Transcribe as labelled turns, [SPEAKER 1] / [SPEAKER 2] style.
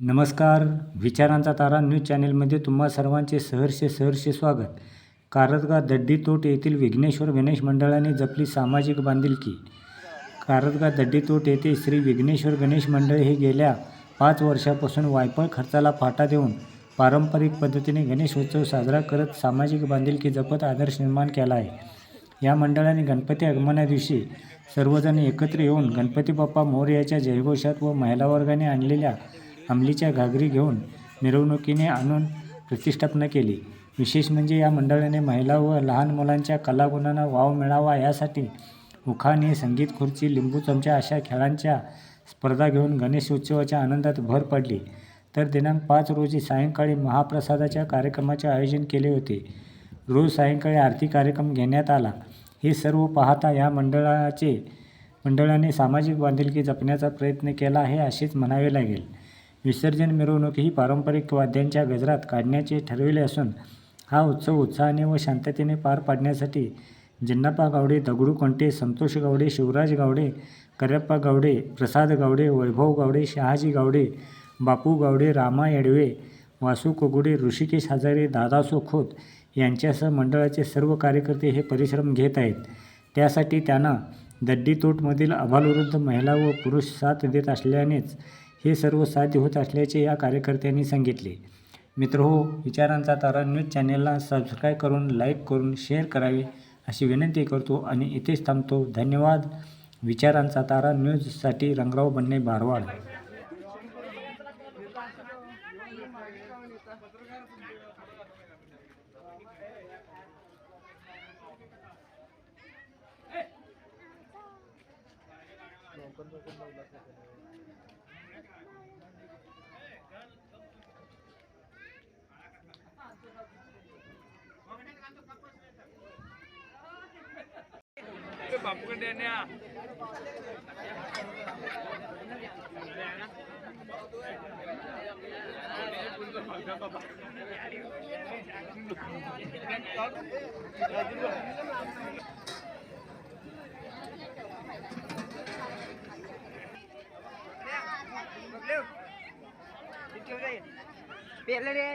[SPEAKER 1] नमस्कार. विचारांचा तारा न्यूज चॅनेलमध्ये तुम्हा सर्वांचे सहर्ष सहर्ष स्वागत. कारदगा दड्डीतोट येथील विघ्नेश्वर गणेश मंडळाने जपली सामाजिक बांधिलकी. कारदगा दड्डीतोट येथे श्री विघ्नेश्वर गणेश मंडळ हे गेल्या पाच वर्षापासून वायफळ खर्चाला फाटा देऊन पारंपरिक पद्धतीने गणेशोत्सव साजरा करत सामाजिक बांधिलकी जपत आदर्श निर्माण केला आहे. या मंडळाने गणपती आगमनादिवशी सर्वजण एकत्र येऊन गणपती बाप्पा मोर्याच्या जयघोषात व महिला वर्गाने आणलेल्या अंमलीच्या घागरी घेऊन मिरवणुकीने आणून प्रतिष्ठापना केली. विशेष म्हणजे या मंडळाने महिला व लहान मुलांच्या कलागुणांना वाव मिळावा यासाठी उखाणे संगीत खुर्ची लिंबू चमचा अशा खेळांच्या स्पर्धा घेऊन गणेश उत्सवाच्या आनंदात भर पडली. तर दिनांक पाच रोजी सायंकाळी महाप्रसादाच्या कार्यक्रमाचे आयोजन केले होते. रोज सायंकाळी आरती कार्यक्रम घेण्यात आला. हे सर्व पाहता या मंडळाचे मंडळाने सामाजिक बांधिलकी जपण्याचा प्रयत्न केला आहे असेच म्हणावे लागेल. विसर्जन मिरवणूक ही पारंपरिक वाद्यांच्या गजरात काढण्याचे ठरविले असून हा उत्सव उत्साहाने व शांततेने पार पाडण्यासाठी जिन्नाप्पा गावडे दगडू कंटे संतोष गावडे शिवराज गावडे करप्पा गावडे प्रसाद गावडे वैभव गावडे शहाजी गावडे बापू गावडे रामा येडवे वासू कोगुडे ऋषिकेश हजारे दादासो खोत यांच्यासह मंडळाचे सर्व कार्यकर्ते हे परिश्रम घेत आहेत. त्यासाठी त्यांना दड्डीतोटमधील अबालवृद्ध महिला व पुरुष साथ देत असल्यानेच हे सर्व साध्य होत असल्याचे या कार्यकर्त्यांनी सांगितले. मित्र हो विचारांचा तारा न्यूज चॅनेलला सबस्क्राईब करून लाईक करून शेअर करावे अशी विनंती करतो आणि इथेच थांबतो. धन्यवाद. विचारांचा तारा न्यूजसाठी रंगराव పప్పు గడ్డి
[SPEAKER 2] అన్నయా బాబా
[SPEAKER 3] પેલે રે